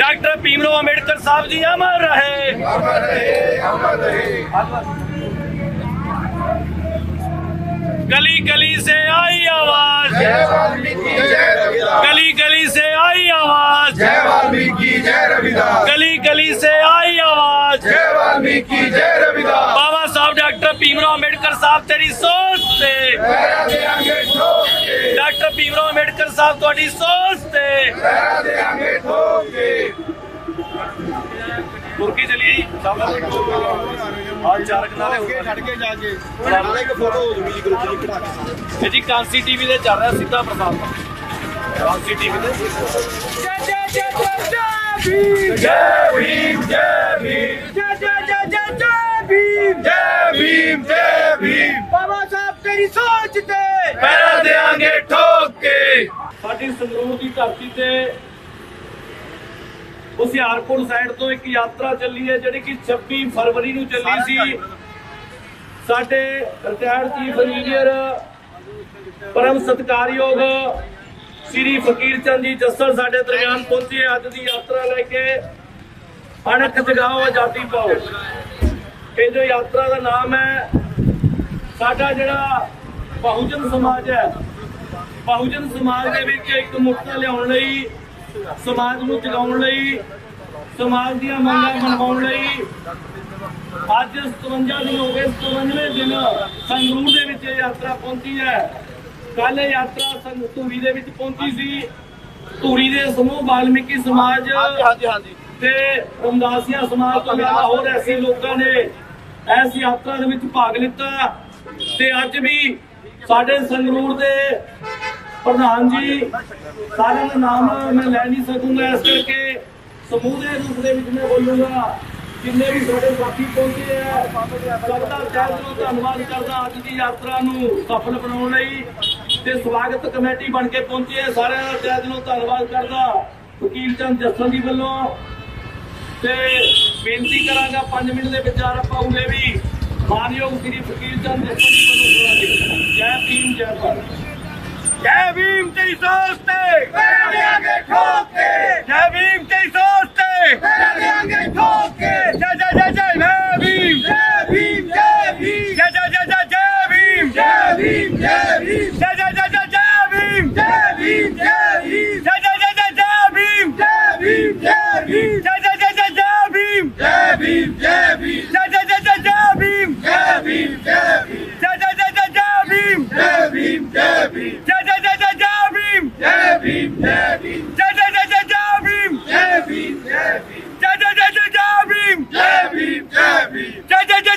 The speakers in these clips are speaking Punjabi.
डॉक्टर भीमराव अंबेडकर साहब जी अमर रहे। गली गली से आई आवाज़। गली गली से आई आवाज़। जय वाल्मीकि जय रविदास। गली गली से आई आवाज़। जय वाल्मीकि जय रविदास। बाबा साहब डॉक्टर भीमराव ਸਾਹਿਬ ਤੇਰੀ ਸੋਚ ਤੇ। ਡਾਕਟਰ ਭੀਮਰਾਓ ਅੰਬੇਡਕਰ ਸਾਹਿਬ ਤੁਹਾਡੀ ਸੋਚ ਤੇ। ਪੈਰਾ ਚਲੀ ਆਹ ਚਾਰ ਕਨਾਲੇ ਹੋ ਗਏ ਛੱਡ ਕੇ ਜਾ ਕੇ। ਨਾਲੇ ਇੱਕ ਫੋਟੋ ਹੋ ਜੂਗੀ ਜੀ ਗਰੁੱਪ ਦੀ ਕਢਾ ਕੇ ਜੀ ਕਾਂਸੀ ਟੀਵੀ ਤੇ ਚੱਲ ਰਿਹਾ ਸਿੱਧਾ ਪ੍ਰਸਾਰਣ ਕਾਂਸੀ ਟੀਵੀ ਤੇ। ਜੈ ਜੈ ਜੈ ਜੈ ਵੀ ਜੈ ਵੀ ਜੈ ਵੀ ਤੇਰੀ ਸੋਚ ਤੇ ਦਿਆਂਗੇ ਠੋਕ। ਕੇ ਸਾਡੀ ਸੰਗਰੂਰ ਦੀ ਧਰਤੀ ਤੇ ਹੁਸ਼ਿਆਰਪੁਰ ਸਾਈਡ ਤੋਂ ਇੱਕ ਯਾਤਰਾ ਚੱਲੀ ਹੈ ਜਿਹੜੀ ਕਿ 26 ਫਰਵਰੀ ਨੂੰ ਚੱਲੀ ਸੀ। ਸਾਡੇ ਰਿਟਾਇਰਡ ਚੀਫ ਇੰਜੀਨੀਅਰ ਪਰਮ ਸਤਿਕਾਰਯੋਗ ਸ੍ਰੀ ਫਕੀਰ ਚੰਦ ਜੀ ਜੱਸਰ ਸਾਡੇ ਦਰਮਿਆਨ ਪਹੁੰਚੇ ਅੱਜ ਦੀ ਯਾਤਰਾ ਲੈ ਕੇ। ਅਣਖ ਜਗਾਓ ਆਜ਼ਾਦੀ ਪਾਓ। ਇਹ ਜੋ ਯਾਤਰਾ ਦਾ ਨਾਮ ਹੈ ਸਾਡਾ ਜਿਹੜਾ ਬਹੁਜਨ ਸਮਾਜ ਹੈ ਬਹੁਜਨ ਸਮਾਜ ਦੇ ਵਿੱਚ ਇੱਕ ਮੁਕਤਾ ਲਿਆਉਣ ਲਈ ਸਮਾਜ ਨੂੰ ਜਗਾਉਣ ਲਈ ਸਮਾਜ ਦੀਆਂ ਮੰਗਾਂ ਮਨਵਾਉਣ ਲਈ ਅੱਜ 57 ਦਿਨ ਹੋ ਗਏ 97 ਦਿਨ ਸੰਗਰੂਰ ਦੇ ਵਿੱਚ ਯਾਤਰਾ ਪਹੁੰਚੀ ਹੈ। ਕੱਲ ਯਾਤਰਾ ਸੰਗ ਧੂਰੀ ਦੇ ਵਿੱਚ ਪਹੁੰਚੀ ਸੀ। ਧੂਰੀ ਦੇ ਸਮੂਹ ਵਾਲਮੀਕੀ ਸਮਾਜ ਹਾਂਜੀ ਹਾਂਜੀ। ਤੇ ਰਮਦਾਸੀਆ ਸਮਾਜ ਤੋਂ ਇਲਾਵਾ ਹੋਰ ਐਸੇ ਲੋਕਾਂ ਨੇ ਇਸ ਯਾਤਰਾ ਦੇ ਵਿੱਚ ਭਾਗ ਲਿੱਤਾ। ਤੇ ਅੱਜ ਵੀ ਸਾਡੇ ਸੰਗਰੂਰ ਦੇ ਪ੍ਰਧਾਨ ਜੀ ਸਾਰਿਆਂ ਦਾ ਨਾਮ ਮੈਂ ਲੈ ਨਹੀਂ ਸਕੂੰਗਾ ਇਸ ਕਰਕੇ ਸਮੂਹ ਦੇ ਰੂਪ ਦੇ ਵਿੱਚ ਮੈਂ ਬੋਲੂੰਗਾ। ਜਿੰਨੇ ਵੀ ਸਾਡੇ ਸਾਥੀ ਪਹੁੰਚੇ ਆ, ਸਭ ਦਾ ਤਹਿ ਦਿਲੋਂ ਧੰਨਵਾਦ ਕਰਦਾ ਅੱਜ ਦੀ ਯਾਤਰਾ ਨੂੰ ਸਫਲ ਬਣਾਉਣ ਲਈ ਤੇ ਸਵਾਗਤ ਕਮੇਟੀ ਬਣ ਕੇ ਪਹੁੰਚੇ ਆ, ਸਾਰਿਆਂ ਦਾ ਤਹਿ ਦਿਲੋਂ ਧੰਨਵਾਦ ਕਰਦਾ ਵਕੀਲ ਚੰਦ ਜੱਸਨ ਜੀ ਵੱਲੋਂ। ਤੇ ਬੇਨਤੀ ਕਰਾਂਗਾ 5 ਮਿੰਟ ਦੇ ਵਿਚਾਰ ਆਪਾਂ ਪਾਉਂਗੇ ਵੀ ਮਾਨਯੋਗ ਸ੍ਰੀ ਫਕੀਰ ਚੰਦ ਜੱਸਨ ਜੀ ਵੱਲੋਂ ਥੋੜਾ ਜਿਹਾ ਜੈ ਭੀਮ ਜੈ ਭਾਰਤ। ਜੈ ਭੀਮ ਤੇਰੀ ਸੋਚ ਤੇ। ਦਿਆਂਗੇ ਠੋਕ ਕੇ ਜੈ ਭੀਮ ਤੇਰੀ ਸੋਚ ਤੇ। ਪਹਿਰਾ ਦਿਆਂਗੇ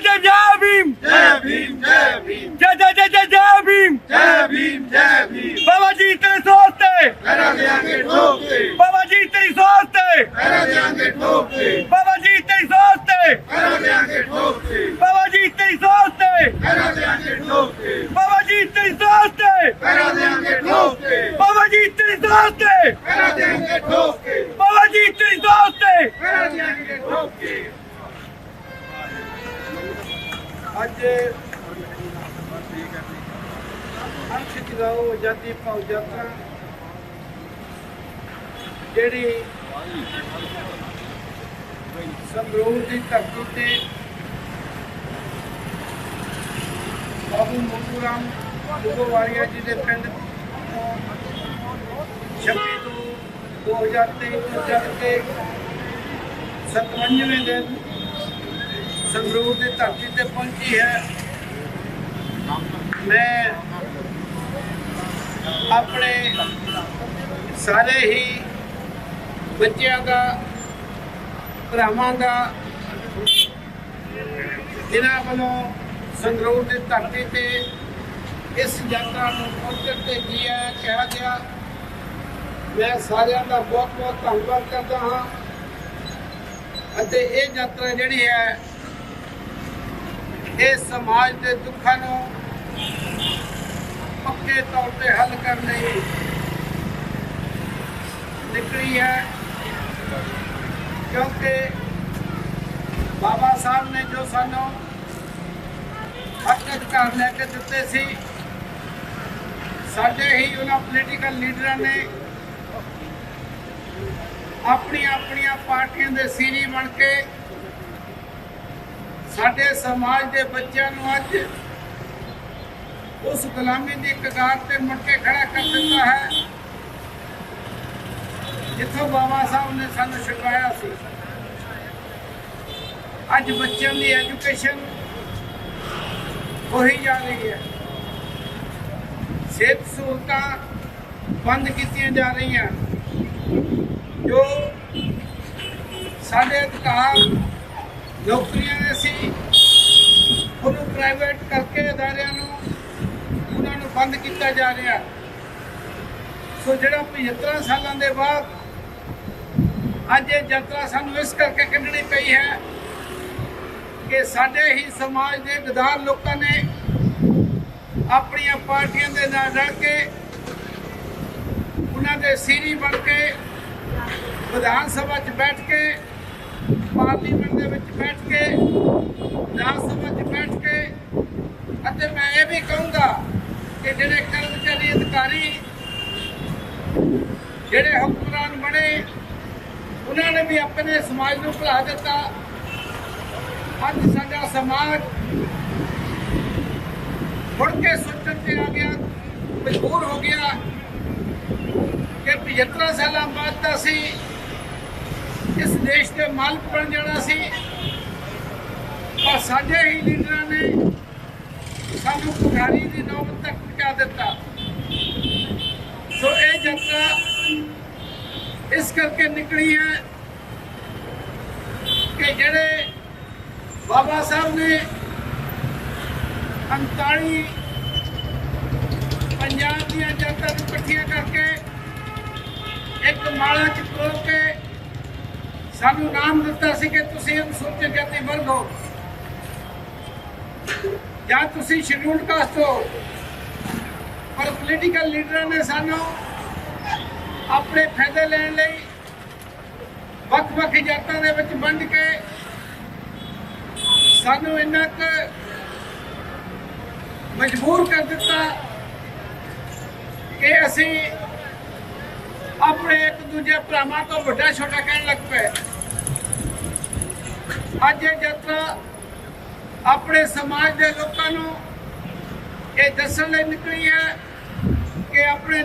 जय जय भीम जय भीम जय भीम जय जय जय जय जय भीम जय भीम जय भीम बाबा जी तेरे सोचते बाबा जी तेरी सोचते बाबा जी तेरी सोचते बाबा जी तेरी सोचते बाबा जी तेरी सोचते बाबा जी तेरी सोचते बाबा जी तेरी सोचते ਅੱਜ ਅੰਸ਼ ਜਗਾਓ ਆਜ਼ਾਦੀ ਪਾਓ ਜਾਤਾਂ ਜਿਹੜੀ ਸੰਗਰੂਰ ਦੀ ਧਰਤੀ ਤੇ ਬਾਬੂ ਮੋਤੂ ਰਾਮ ਦੁਗੋਵਾਰੀਆ ਜੀ ਦੇ ਪਿੰਡ ਤੋਂ 26 ਤੋਂ 2023 ਤੋਂ ਚੱਲ ਕੇ 57ਵੇਂ ਦਿਨ ਸੰਗਰੂਰ ਦੀ ਧਰਤੀ ਤੇ ਪਹੁੰਚੀ ਹੈ। ਮੈਂ ਆਪਣੇ ਸਾਰੇ ਹੀ ਬੱਚਿਆਂ ਦਾ, ਭਰਾਵਾਂ ਦਾ ਜਿਨ੍ਹਾਂ ਵੱਲੋਂ ਸੰਗਰੂਰ ਦੀ ਧਰਤੀ ਤੇ ਇਸ ਯਾਤਰਾ ਨੂੰ ਪਹੁੰਚਣ ਤੇ ਜੀ ਆਇਆਂ ਕਿਹਾ ਗਿਆ। ਮੈਂ ਸਾਰਿਆਂ ਦਾ ਬਹੁਤ ਬਹੁਤ ਧੰਨਵਾਦ ਕਰਦਾ ਹਾਂ। ਅਤੇ ਇਹ ਯਾਤਰਾ ਜਿਹੜੀ ਹੈ ਇਹ ਸਮਾਜ ਦੇ ਦੁੱਖਾਂ ਨੂੰ ਪੱਕੇ ਤੌਰ ਤੇ ਹੱਲ ਕਰਨ ਲਈ ਨਿਕਲੀ ਹੈ। ਕਿਉਂਕਿ ਬਾਬਾ ਸਾਹਿਬ ਨੇ ਜੋ ਸਾਨੂੰ ਹੱਕ ਅਧਿਕਾਰ ਲੈ ਕੇ ਦਿੱਤੇ ਸੀ, ਸਾਡੇ ਹੀ ਉਹਨਾਂ ਪੋਲੀਟੀਕਲ ਲੀਡਰਾਂ ਨੇ ਆਪਣੀਆਂ ਆਪਣੀਆਂ ਪਾਰਟੀਆਂ ਦੇ ਸੀਰੀ ਬਣ ਕੇ ਸਾਡੇ ਸਮਾਜ ਦੇ ਬੱਚਿਆਂ ਨੂੰ ਅੱਜ ਉਸ ਗੁਲਾਮੀ ਦੀ ਕਗਾਰ ਤੇ ਮੁੜ ਕੇ ਖੜਾ ਕਰ ਦਿੱਤਾ ਹੈ, ਜਿੱਥੋਂ ਬਾਬਾ ਸਾਹਿਬ ਨੇ ਸਾਨੂੰ ਛੁਡਵਾਇਆ ਸੀ। ਅੱਜ ਬੱਚਿਆਂ ਦੀ ਐਜੂਕੇਸ਼ਨ ਹੋਈ ਜਾ ਰਹੀ ਹੈ। ਸਿਹਤ ਸਹੂਲਤਾਂ ਬੰਦ ਕੀਤੀਆਂ ਜਾ ਰਹੀਆਂ। ਜੋ ਸਾਡੇ ਅਧਿਕਾਰ ਨੌਕਰੀਆਂ ਦੇ ਸੀ ਉਹਨੂੰ ਪ੍ਰਾਈਵੇਟ ਕਰਕੇ ਅਦਾਰਿਆਂ ਨੂੰ, ਉਹਨਾਂ ਨੂੰ ਬੰਦ ਕੀਤਾ ਜਾ ਰਿਹਾ। ਸੋ ਜਿਹੜਾ 75 ਸਾਲਾਂ ਦੇ ਬਾਅਦ ਅੱਜ ਇਹ ਯਾਤਰਾ ਸਾਨੂੰ ਇਸ ਕਰਕੇ ਕੱਢਣੀ ਪਈ ਹੈ ਕਿ ਸਾਡੇ ਹੀ ਸਮਾਜ ਦੇ ਗਦਾਰ ਲੋਕਾਂ ਨੇ ਆਪਣੀਆਂ ਪਾਰਟੀਆਂ ਦੇ ਨਾਲ ਰਲ ਕੇ, ਉਹਨਾਂ ਦੇ ਸੀਰੀ ਬਣ ਕੇ, ਵਿਧਾਨ ਸਭਾ 'ਚ ਬੈਠ ਕੇ ਪਾਰਲੀਮੈਂਟ ਦੇ ਵਿੱਚ ਬੈਠ ਕੇ ਰਾਜ ਸਭਾ 'ਚ ਬੈਠ ਕੇ, ਅਤੇ ਮੈਂ ਇਹ ਵੀ ਕਹੂੰਗਾ ਕਿ ਜਿਹੜੇ ਕਰਮਚਾਰੀ ਅਧਿਕਾਰੀ ਜਿਹੜੇ ਹੁਕਮਰਾਨ ਬਣੇ, ਉਹਨਾਂ ਨੇ ਵੀ ਆਪਣੇ ਸਮਾਜ ਨੂੰ ਭੁਲਾ ਦਿੱਤਾ। ਅੱਜ ਸਾਡਾ ਸਮਾਜ ਮੁੜ ਕੇ ਸੋਚਣ ਤੇ ਆ ਗਿਆ, ਮਜਬੂਰ ਹੋ ਗਿਆ ਕਿ 75 ਸਾਲਾਂ ਬਾਅਦ ਤਾਂ ਅਸੀਂ ਇਸ ਦੇਸ਼ ਦੇ ਮਾਲਕ ਬਣ ਜਾਣਾ ਸੀ। ਪਰ ਸਾਡੇ ਹੀ ਲੀਡਰਾਂ ਨੇ ਸਾਨੂੰ ਪੁਖਾਰੀ ਦੀ ਨੌਬਤ ਤੱਕ ਪਹੁੰਚਾ ਦਿੱਤਾ। ਸੋ ਇਹ ਯਾਤਰਾ ਇਸ ਕਰਕੇ ਨਿਕਲੀ ਹੈ ਕਿ ਜਿਹੜੇ ਬਾਬਾ ਸਾਹਿਬ ਨੇ 39 ਪੰਜਾਬ ਦੀਆਂ ਜਨਤਾ ਨੂੰ ਇਕੱਠੀਆਂ ਕਰਕੇ ਇੱਕ ਮਾਲਾ ਚ ਪਰੋ ਕੇ ਸਾਨੂੰ ਨਾਮ ਦਿੱਤਾ ਸੀ ਕਿ ਤੁਸੀਂ ਅਨੁਸੂਚਿਤ ਜਾਤੀ ਵਰਗ ਹੋ ਜਾਂ ਤੁਸੀਂ ਸ਼ਡਿਊਲਡ ਕਾਸਟ ਹੋ। ਪਰ ਪੋਲੀਟੀਕਲ ਲੀਡਰਾਂ ਨੇ ਸਾਨੂੰ ਆਪਣੇ ਫਾਇਦੇ ਲੈਣ ਲਈ ਵੱਖ-ਵੱਖ ਜਾਤਾਂ ਦੇ ਵਿੱਚ ਵੰਡ ਕੇ ਸਾਨੂੰ ਇੰਨਾ ਕੁ ਮਜਬੂਰ ਕਰ ਦਿੱਤਾ ਕਿ ਅਸੀਂ ਆਪਣੇ ਇੱਕ ਦੂਜੇ ਭਰਾਵਾਂ ਤੋਂ ਵੱਡਾ ਛੋਟਾ ਕਹਿਣ ਲੱਗ ਪਏ। ਅੱਜ ਇਹ ਯਾਤਰਾ ਆਪਣੇ ਸਮਾਜ ਦੇ ਲੋਕਾਂ ਨੂੰ ਇਹ ਦੱਸਣ ਲਈ ਨਿਕਲੀ ਹੈ ਕਿ ਆਪਣੇ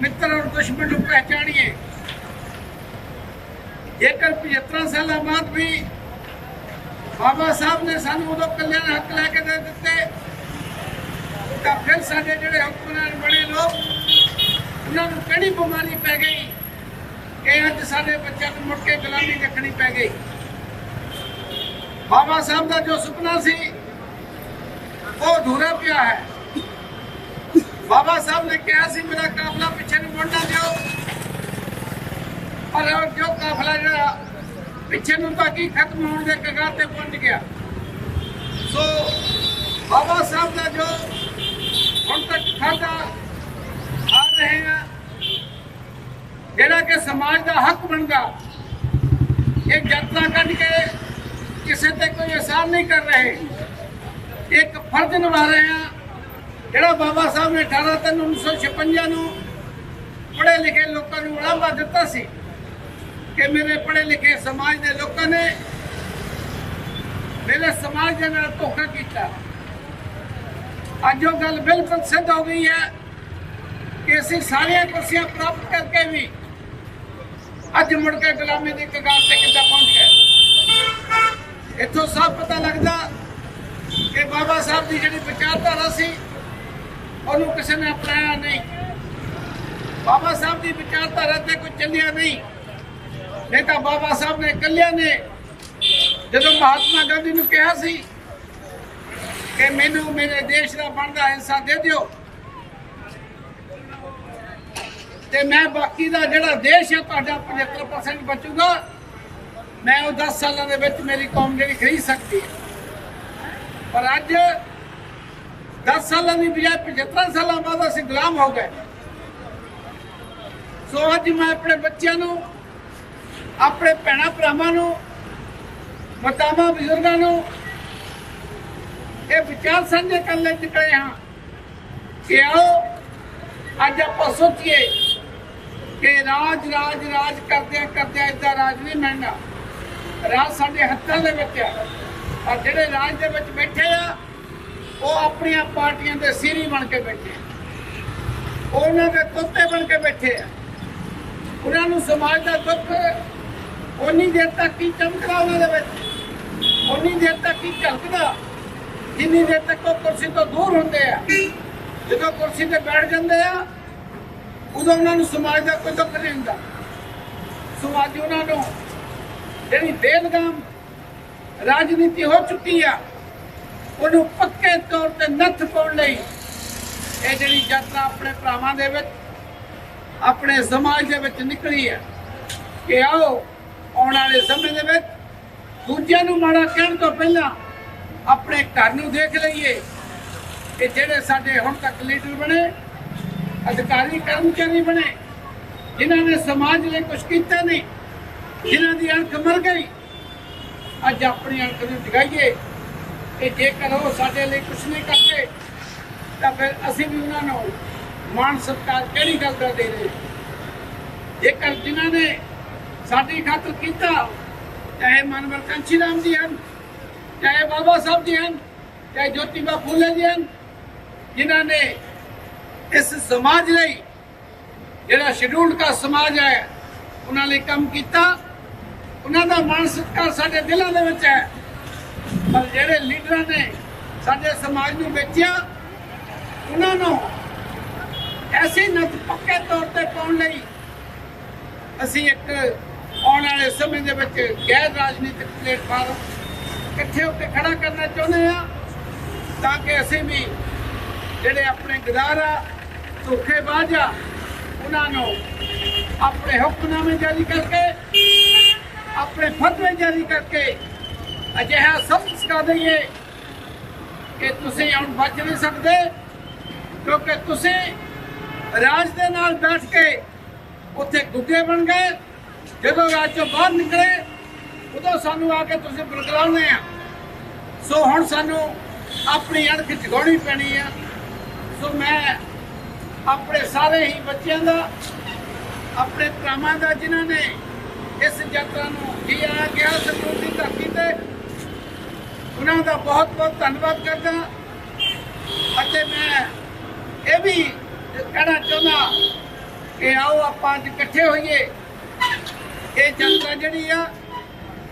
ਮਿੱਤਰ ਔਰ ਦੁਸ਼ਮਣ ਨੂੰ ਪਹਿਚਾਣੀਏ। ਜੇਕਰ 75 ਸਾਲਾਂ ਬਾਅਦ ਵੀ ਬਾਬਾ ਸਾਹਿਬ ਨੇ ਸਾਨੂੰ ਉਦੋਂ ਕਲਿਆਣ ਹੱਕ ਲੈ ਕੇ ਦੇ ਦਿੱਤੇ, ਤਾਂ ਫਿਰ ਸਾਡੇ ਜਿਹੜੇ ਹੁਕਮਰਾਨ ਬਣੇ ਲੋਕ, ਉਹਨਾਂ ਨੂੰ ਕਿਹੜੀ ਬਿਮਾਰੀ ਪੈ ਗਈ? ਕਿ ਅੱਜ ਸਾਡੇ ਬੱਚਿਆਂ ਨੂੰ ਮੁੜ ਕੇ ਗੁਲਾਮੀ ਰੱਖਣੀ ਪੈ ਗਈ। ਬਾਬਾ ਸਾਹਿਬ ਦਾ ਜੋ ਸੁਪਨਾ ਸੀ, ਉਹ ਅਧੂਰਾ ਪਿਆ ਹੈ। ਬਾਬਾ ਸਾਹਿਬ ਨੇ ਕਿਹਾ ਸੀ, ਮੇਰਾ ਕਾਫਲਾ ਪਿੱਛੇ ਨੂੰ ਮੁੜਨਾ ਦਿਓ। ਪਰ ਉਹ ਜੋ ਕਾਫਲਾ ਜਿਹੜਾ, ਪਿੱਛੇ ਨੂੰ ਤਾਂ ਕੀ ਖਤਮ ਹੋਣ ਦੇ ਕਗਾਰ ਤੇ ਪਹੁੰਚ ਗਿਆ। ਸੋ ਬਾਬਾ ਸਾਹਿਬ ਦਾ ਜੋ ਹੁਣ ਤੱਕ ਖਾਦਾ ਆ ਰਹੇ ਆ ਜਿਹੜਾ ਕਿ ਸਮਾਜ ਦਾ ਹੱਕ ਬਣਦਾ, ਇਹ ਯਾਤਰਾ ਕੱਢ ਕੇ ਕਿਸੇ ਤੇ ਕੋਈ ਅਹਿਸਾਨ ਨਹੀਂ ਕਰ ਰਹੇ। ਇੱਕ ਫਰਜ਼ ਨਿਭਾ ਰਹੇ ਆ ਜਿਹੜਾ ਬਾਬਾ ਸਾਹਿਬ ਨੇ 18 ਤਿੰਨ 1956 ਨੂੰ ਪੜ੍ਹੇ ਲਿਖੇ ਲੋਕਾਂ ਨੂੰ ਉਲਾਂਭਾ ਦਿੱਤਾ ਸੀ ਕਿ ਮੇਰੇ ਪੜ੍ਹੇ ਲਿਖੇ ਸਮਾਜ ਦੇ ਲੋਕਾਂ ਨੇ ਮੇਰੇ ਸਮਾਜ ਦੇ ਨਾਲ ਧੋਖਾ ਕੀਤਾ। ਅੱਜ ਉਹ ਗੱਲ ਬਿਲਕੁਲ ਸਿੱਧ ਹੋ ਗਈ ਹੈ ਕਿ ਅਸੀਂ ਸਾਰੀਆਂ ਕੁਰਸੀਆਂ ਪ੍ਰਾਪਤ ਕਰਕੇ ਵੀ ਅੱਜ ਮੁੜ ਕੇ ਗੁਲਾਮੀ ਦੀ ਕਗਾਰ ਤੇ ਕਿੱਦਾਂ ਪਹੁੰਚ ਗਏ। ਇੱਥੋਂ ਸਭ ਪਤਾ ਲੱਗਦਾ ਕਿ ਬਾਬਾ ਸਾਹਿਬ ਦੀ ਜਿਹੜੀ ਵਿਚਾਰਧਾਰਾ ਸੀ, ਉਹਨੂੰ ਕਿਸੇ ਨੇ ਅਪਣਾਇਆ ਨਹੀਂ। ਬਾਬਾ ਸਾਹਿਬ ਦੀ ਵਿਚਾਰਧਾਰਾ ਤੇ ਕੋਈ ਚੱਲਿਆ ਨਹੀਂ। ਨਹੀਂ ਤਾਂ ਬਾਬਾ ਸਾਹਿਬ ਨੇ ਇਕੱਲਿਆਂ ਨੇ ਜਦੋਂ ਮਹਾਤਮਾ ਗਾਂਧੀ ਨੂੰ ਕਿਹਾ ਸੀ ਕਿ ਮੈਨੂੰ ਮੇਰੇ ਦੇਸ਼ ਦਾ ਬਣਦਾ ਹਿੱਸਾ ਦੇ ਦਿਓ ਤੇ ਮੈਂ ਬਾਕੀ ਦਾ ਜਿਹੜਾ ਦੇਸ਼ ਹੈ ਤੁਹਾਡਾ 75% ਬਚੂਗਾ। ਮੈਂ ਉਹ 10 ਸਾਲਾਂ ਦੇ ਵਿੱਚ ਮੇਰੀ ਕੌਮ ਜਿਹੜੀ ਖਰੀਦ ਸਕਦੀ ਹੈ। ਪਰ ਅੱਜ 10 ਸਾਲਾਂ ਦੀ ਬਜਾਏ 75 ਸਾਲਾਂ ਬਾਅਦ ਅਸੀਂ ਗੁਲਾਮ ਹੋ ਗਏ। ਸੋ ਅੱਜ ਮੈਂ ਆਪਣੇ ਬੱਚਿਆਂ ਨੂੰ, ਆਪਣੇ ਭੈਣਾਂ ਭਰਾਵਾਂ ਨੂੰ, ਮਾਤਾਵਾਂ ਬਜ਼ੁਰਗਾਂ ਨੂੰ ਇਹ ਵਿਚਾਰ ਸਾਂਝੇ ਕਰਨ ਲਈ ਨਿਕਲੇ ਹਾਂ ਕਿ ਆਓ ਅੱਜ ਆਪਾਂ ਸੋਚੀਏ ਕਿ ਰਾਜ ਰਾਜ ਰਾਜ ਕਰਦਿਆਂ ਕਰਦਿਆਂ ਇਦਾਂ ਰਾਜ ਨਹੀਂ ਮਿਲਣਾ। ਰਾਜ ਸਾਡੇ ਹੱਥਾਂ ਦੇ ਵਿੱਚ ਆ। ਪਰ ਜਿਹੜੇ ਰਾਜ ਦੇ ਵਿੱਚ ਬੈਠੇ ਆ, ਉਹ ਆਪਣੀਆਂ ਪਾਰਟੀਆਂ ਦੇ ਸਿਰੀ ਬਣ ਕੇ ਬੈਠੇ ਆ। ਉਹਨਾਂ ਦੇ ਕੁੱਤੇ ਬਣ ਕੇ ਬੈਠੇ ਆ। ਉਹਨਾਂ ਨੂੰ ਸਮਾਜ ਦਾ ਦੁੱਖ ਉਨੀ ਦੇਰ ਤੱਕ ਹੀ ਚਮਕਦਾ ਉਹਨਾਂ ਦੇ ਵਿੱਚ। ਉਨੀ ਦੇਰ ਤੱਕ ਹੀ ਝਲਕਦਾ, ਜਿੰਨੀ ਦੇਰ ਤੱਕ ਉਹ ਕੁਰਸੀ ਤੋਂ ਦੂਰ ਹੁੰਦੇ ਆ। ਜਦੋਂ ਕੁਰਸੀ ਤੇ ਬੈਠ ਜਾਂਦੇ ਆ, ਉਦੋਂ ਉਹਨਾਂ ਨੂੰ ਸਮਾਜ ਦਾ ਕੋਈ ਦੁੱਖ ਨਹੀਂ ਹੁੰਦਾ। ਸਮਾਜ ਉਹਨਾਂ ਨੂੰ ਜਿਹੜੀ ਬੇਲਗਾਮ ਰਾਜਨੀਤੀ ਹੋ ਚੁੱਕੀ ਆ, ਉਹਨੂੰ ਪੱਕੇ ਤੌਰ ਤੇ ਨੱਥ ਪਾਉਣ ਲਈ ਇਹ ਜਿਹੜੀ ਯਾਤਰਾ ਆਪਣੇ ਭਰਾਵਾਂ ਦੇ ਵਿੱਚ, ਆਪਣੇ ਸਮਾਜ ਦੇ ਵਿੱਚ ਨਿਕਲੀ ਹੈ ਕਿ ਆਓ, ਆਉਣ ਵਾਲੇ ਸਮੇਂ ਦੇ ਵਿੱਚ ਦੂਜਿਆਂ ਨੂੰ ਮਾੜਾ ਕਹਿਣ ਤੋਂ ਪਹਿਲਾਂ ਆਪਣੇ ਘਰ ਨੂੰ ਦੇਖ ਲਈਏ ਕਿ ਜਿਹੜੇ ਸਾਡੇ ਹੁਣ ਤੱਕ ਲੀਡਰ ਬਣੇ, ਅਧਿਕਾਰੀ, ਕਰਮਚਾਰੀ ਬਣੇ, ਜਿਨ੍ਹਾਂ ਨੇ ਸਮਾਜ ਲਈ ਕੁਝ ਕੀਤਾ ਨਹੀਂ ਜਿਨ੍ਹਾਂ ਦੀ ਅਣਖ ਮਰ ਗਈ, ਅੱਜ ਆਪਣੀ ਅਣਖ ਨੂੰ ਜਗਾਈਏ ਕਿ ਜੇਕਰ ਉਹ ਸਾਡੇ ਲਈ ਕੁਝ ਨਹੀਂ ਕਰਦੇ, ਤਾਂ ਫਿਰ ਅਸੀਂ ਵੀ ਉਹਨਾਂ ਨੂੰ ਮਾਣ ਸਤਿਕਾਰ ਕਿਹੜੀ ਗੱਲ ਦਾ ਦੇ ਰਹੇ? ਜੇਕਰ ਜਿਨ੍ਹਾਂ ਨੇ ਸਾਡੀ ਖਾਤਰ ਕੀਤਾ, ਚਾਹੇ ਮਨਵਰ ਕੰਚੀ ਰਾਮ ਜੀ ਹਨ, ਚਾਹੇ ਬਾਬਾ ਸਾਹਿਬ ਜੀ ਹਨ, ਚਾਹੇ ਜੋਤੀਬਾ ਫੂਲੇ ਜੀ ਹਨ, ਜਿਨ੍ਹਾਂ ਨੇ ਇਸ ਸਮਾਜ ਲਈ ਜਿਹੜਾ ਸ਼ਡਿਊਲਡ ਦਾ ਸਮਾਜ ਹੈ, ਉਹਨਾਂ ਲਈ ਕੰਮ ਕੀਤਾ ਉਹਨਾਂ ਦਾ ਮਾਣ ਸਤਿਕਾਰ ਸਾਡੇ ਦਿਲਾਂ ਦੇ ਵਿੱਚ ਹੈ। ਪਰ ਜਿਹੜੇ ਲੀਡਰਾਂ ਨੇ ਸਾਡੇ ਸਮਾਜ ਨੂੰ ਵੇਚਿਆ, ਉਹਨਾਂ ਨੂੰ ਐਸੀ ਨਤ ਪੱਕੇ ਤੌਰ ਤੇ ਪਾਉਣ ਲਈ ਅਸੀਂ ਇੱਕ ਆਉਣ ਵਾਲੇ ਸਮੇਂ ਦੇ ਵਿੱਚ ਗੈਰ ਰਾਜਨੀਤਿਕ ਪਲੇਟਫਾਰਮ ਇਕੱਠੇ ਹੋ ਕੇ ਖੜਾ ਕਰਨਾ ਚਾਹੁੰਦੇ ਆ ਤਾਂ ਕਿ ਅਸੀਂ ਵੀ ਜਿਹੜੇ ਆਪਣੇ ਗਦਾਰ ਆ, ਧੋਖੇਬਾਜ਼ ਆ, ਉਹਨਾਂ ਨੂੰ ਆਪਣੇ ਹੁਕਮਨਾਮੇ ਜਾਰੀ ਕਰਕੇ ਆਪਣੇ ਫਤਵੇ ਜਾਰੀ ਕਰਕੇ ਅਜਿਹਾ ਸਬਕ ਸਿਖਾ ਦਈਏ ਕਿ ਤੁਸੀਂ ਹੁਣ ਬਚ ਨਹੀਂ ਸਕਦੇ, ਕਿਉਂਕਿ ਤੁਸੀਂ ਰਾਜ ਦੇ ਨਾਲ ਬੈਠ ਕੇ ਉੱਥੇ ਗੁੱਗੇ ਬਣ ਗਏ। ਜਦੋਂ ਰਾਜ ਤੋਂ ਬਾਹਰ ਨਿਕਲੇ, ਉਦੋਂ ਸਾਨੂੰ ਆ ਕੇ ਤੁਸੀਂ ਬੁਲਗਲਾਉਂਦੇ ਆ। ਸੋ ਹੁਣ ਸਾਨੂੰ ਆਪਣੀ ਅਣਖ ਜਗਾਉਣੀ ਪੈਣੀ ਆ। ਸੋ ਮੈਂ ਆਪਣੇ ਸਾਰੇ ਹੀ ਬੱਚਿਆਂ ਦਾ, ਆਪਣੇ ਭਰਾਵਾਂ ਦਾ, ਜਿਨ੍ਹਾਂ ਨੇ ਇਸ ਯਾਤਰਾ ਨੂੰ ਕੀ ਆ ਗਿਆ ਸੰਗਰੂਰ ਦੀ ਧਰਤੀ ਤੇ? ਉਹਨਾਂ ਦਾ ਬਹੁਤ ਬਹੁਤ ਧੰਨਵਾਦ ਕਰਦਾ। ਅਤੇ ਮੈਂ ਇਹ ਵੀ ਕਹਿਣਾ ਚਾਹੁੰਦਾ ਕਿ ਆਓ ਆਪਾਂ ਅੱਜ ਇਕੱਠੇ ਹੋਈਏ। ਇਹ ਯਾਤਰਾ ਜਿਹੜੀ ਆ,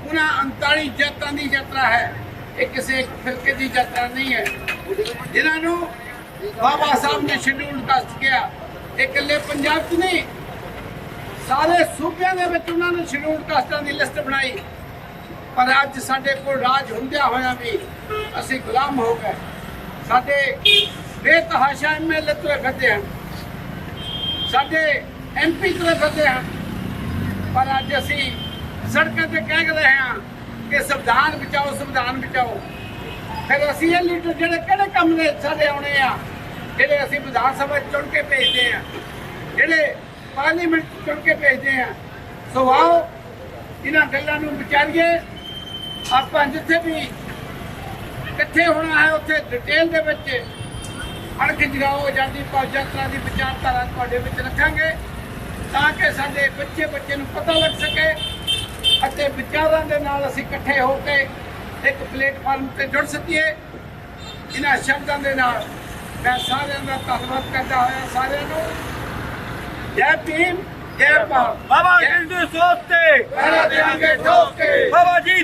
ਉਹਨਾਂ 39 ਜਾਤਾਂ ਦੀ ਯਾਤਰਾ ਹੈ। ਇਹ ਕਿਸੇ ਇੱਕ ਫਿਰਕੇ ਦੀ ਯਾਤਰਾ ਨਹੀਂ ਹੈ। ਜਿਨ੍ਹਾਂ ਨੂੰ ਬਾਬਾ ਸਾਹਿਬ ਨੇ ਸ਼ਡਿਊਲ ਦੱਸ ਕਿਹਾ ਇਹ ਇਕੱਲੇ ਪੰਜਾਬ 'ਚ ਨਹੀਂ ਸਾਰੇ ਸੂਬਿਆਂ ਦੇ ਵਿੱਚ ਉਹਨਾਂ ਨੇ ਸ਼ਡਿਊਲ ਕਾਸਟਾਂ ਦੀ ਲਿਸਟ ਬਣਾਈ। ਪਰ ਅੱਜ ਸਾਡੇ ਕੋਲ ਰਾਜ ਹੁੰਦਿਆਂ ਹੋਇਆ ਵੀ ਅਸੀਂ ਗੁਲਾਮ ਹੋ ਗਏ। ਸਾਡੇ ਬੇਤਹਾਸ਼ਾ ਐਮਐਲਏ ਤੁਰੇ ਫਿਰਦੇ ਹਨ। ਸਾਡੇ ਐਮਪੀ ਤੁਰੇ ਫਿਰਦੇ ਹਨ। ਪਰ ਅੱਜ ਅਸੀਂ ਸੜਕਾਂ ਤੇ ਕਹਿ ਰਹੇ ਹਾਂ ਕਿ ਸੰਵਿਧਾਨ ਬਚਾਓ ਸੰਵਿਧਾਨ ਬਚਾਓ। ਫਿਰ ਅਸੀਂ ਇਹ ਲੀਡਰ ਜਿਹੜੇ ਕਿਹੜੇ ਕੰਮ ਨੇ ਸਾਡੇ ਆਉਣੇ ਆ, ਜਿਹੜੇ ਅਸੀਂ ਵਿਧਾਨ ਸਭਾ ਚੁਣ ਕੇ ਭੇਜਦੇ ਆ, ਜਿਹੜੇ ਪਾਰਲੀਮੈਂਟ ਚੁਣ ਕੇ ਭੇਜਦੇ ਆ ਸੋ ਆਓ, ਇਹਨਾਂ ਗੱਲਾਂ ਨੂੰ ਵਿਚਾਰੀਏ। ਆਪਾਂ ਜਿੱਥੇ ਵੀ ਇਕੱਠੇ ਹੋਣਾ ਹੈ, ਉੱਥੇ ਡਿਟੇਲ ਦੇ ਵਿੱਚ ਅਣਖ ਜਗਾਓ ਆਜ਼ਾਦੀ ਪਾਸ ਯਾਤਰਾ ਦੀ ਵਿਚਾਰਧਾਰਾ ਤੁਹਾਡੇ ਵਿੱਚ ਰੱਖਾਂਗੇ ਤਾਂ ਕਿ ਸਾਡੇ ਬੱਚੇ ਬੱਚੇ ਨੂੰ ਪਤਾ ਲੱਗ ਸਕੇ ਅਤੇ ਵਿਚਾਰਾਂ ਦੇ ਨਾਲ ਅਸੀਂ ਇਕੱਠੇ ਹੋ ਕੇ ਇੱਕ ਪਲੇਟਫਾਰਮ ਤੇ ਜੁੜ ਸਕੀਏ। ਇਹਨਾਂ ਸ਼ਬਦਾਂ ਦੇ ਨਾਲ ਮੈਂ ਸਾਰਿਆਂ ਦਾ ਧੰਨਵਾਦ ਕਰਦਾ ਹੋਇਆ, ਸਾਰਿਆਂ ਨੂੰ। ਜੈ ਭੀਮ ਜੈ ਭਾਰਤ ਬਾਬਾ ਜੈ- ਜੀ ਦੀ ਸੋਚ ਤੇ ਪਹਿਰਾ ਦੇਾਂਗੇ ਠੋਕ ਕੇ ਬਾਬਾ ਜੀ